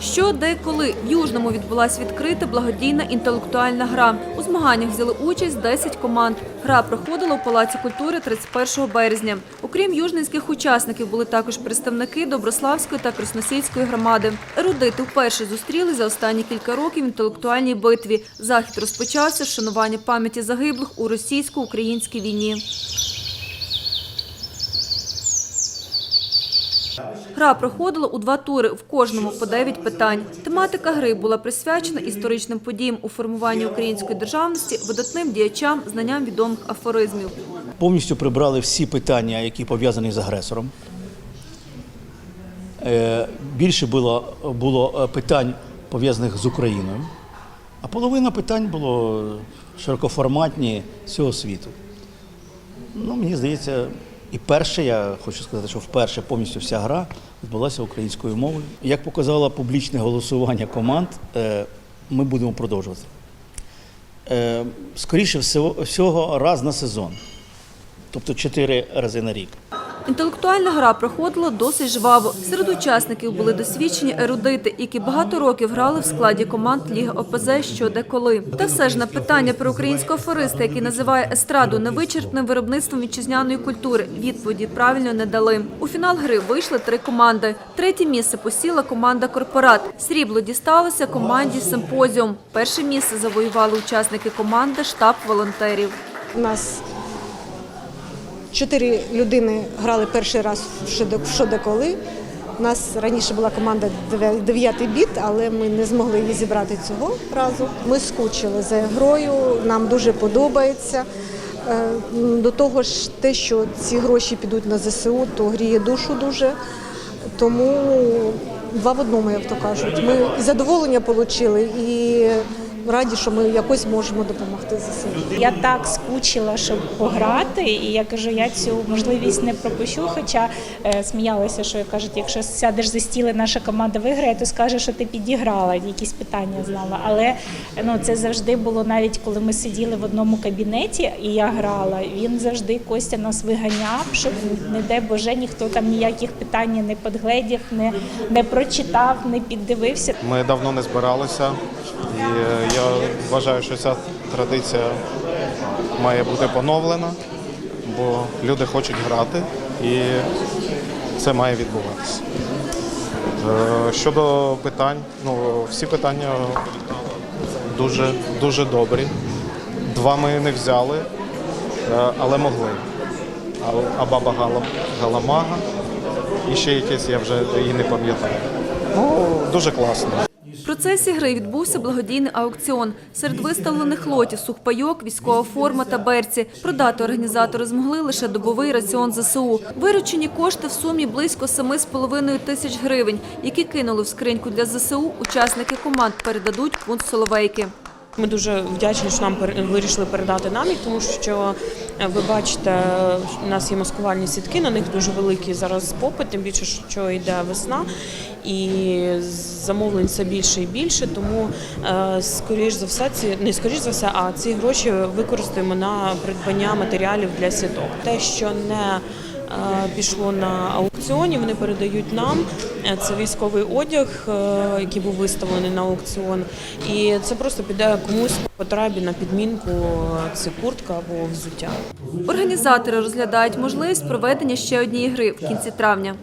Що, де, коли в Южному відбулася відкрита благодійна інтелектуальна гра. У змаганнях взяли участь 10 команд. Гра проходила у Палаці культури 31 березня. Окрім южненських учасників, були також представники Доброславської та Красносільської громади. Ерудити вперше зустріли за останні кілька років в інтелектуальній битві. Захід розпочався з шанування пам'яті загиблих у російсько-українській війні. Гра проходила у два тури, в кожному по 9 питань. Тематика гри була присвячена історичним подіям у формуванні української державності, видатним діячам, знанням відомих афоризмів. Повністю прибрали всі питання, які пов'язані з агресором. Е, Більше було, було е, питань пов'язаних з Україною, а половина питань було широкоформатні цього світу. Ну, мені здається, і перше, я хочу сказати, що вперше повністю вся гра відбулася українською мовою. Як показало публічне голосування команд, е, ми будемо продовжувати. Е, Скоріше всього, всього раз на сезон тобто чотири рази на рік. Інтелектуальна гра проходила досить жваво. Серед учасників були досвідчені ерудити, які багато років грали в складі команд Ліги ОПЗ що де коли. Та все ж на питання про українського афориста, який називає естраду невичерпним виробництвом вітчизняної культури, відповіді правильно не дали. У фінал гри вийшли три команди. Третє місце посіла команда Корпорат. Срібло дісталося команді Симпозіум. Перше місце завоювали учасники команди Штаб волонтерів. У нас чотири людини грали перший раз в «Що коли. У нас раніше була команда дев'ятий біт, але ми не змогли її зібрати цього разу. Ми скучили за грою, нам дуже подобається. Е, До того ж, те, що ці гроші підуть на ЗСУ, то гріє душу дуже. Тому два в одному, як то кажуть. Ми задоволення отримали, і раді, що ми якось можемо допомогти ЗСУ. Я так скучила, щоб пограти, і я кажу, я цю можливість не пропущу. Хоча е, сміялася, що кажуть, якщо сядеш за стіл і наша команда виграє, то скаже, що ти підіграла, якісь питання знала. Але ну це завжди було навіть коли ми сиділи в одному кабінеті, і я грала. Він завжди Костя нас виганяв, щоб не дай Боже, ніхто там ніяких питань не підгледів, не, не прочитав, не піддивився. Ми давно не збиралися, і е, я вважаю, що ця традиція має бути поновлена, бо люди хочуть грати і це має відбуватися. Е, Щодо питань, ну всі питання дуже, дуже добрі. Два ми не взяли, е, але могли. А- баба Галамага і ще якесь, я вже її не пам'ятаю. Ну, дуже класно. В процесі гри відбувся благодійний аукціон. Серед виставлених лотів сухпайок, військова форма та берці. Продати організатори змогли лише добовий раціон ЗСУ. Виручені кошти в сумі близько 7,5 тисяч гривень, які кинули в скриньку для ЗСУ. Учасники команд передадуть пункт Соловейки. Ми дуже вдячні, що нам вирішили передати намік, тому що е, ви бачите, у нас є маскувальні сітки, на них дуже великий зараз попит, тим більше, що йде весна, і замовлень все більше і більше. Тому, е, скоріш за все, ці не скоріш за все, а ці гроші використаємо на придбання матеріалів для сіток. Те, що не Пішло на аукціоні, вони передають нам. Е, Це військовий одяг, е, який був виставлений на аукціон. І це просто піде комусь по потребі на підмінку. е, Це куртка або взуття. Організатори розглядають можливість проведення ще однієї гри в кінці травня.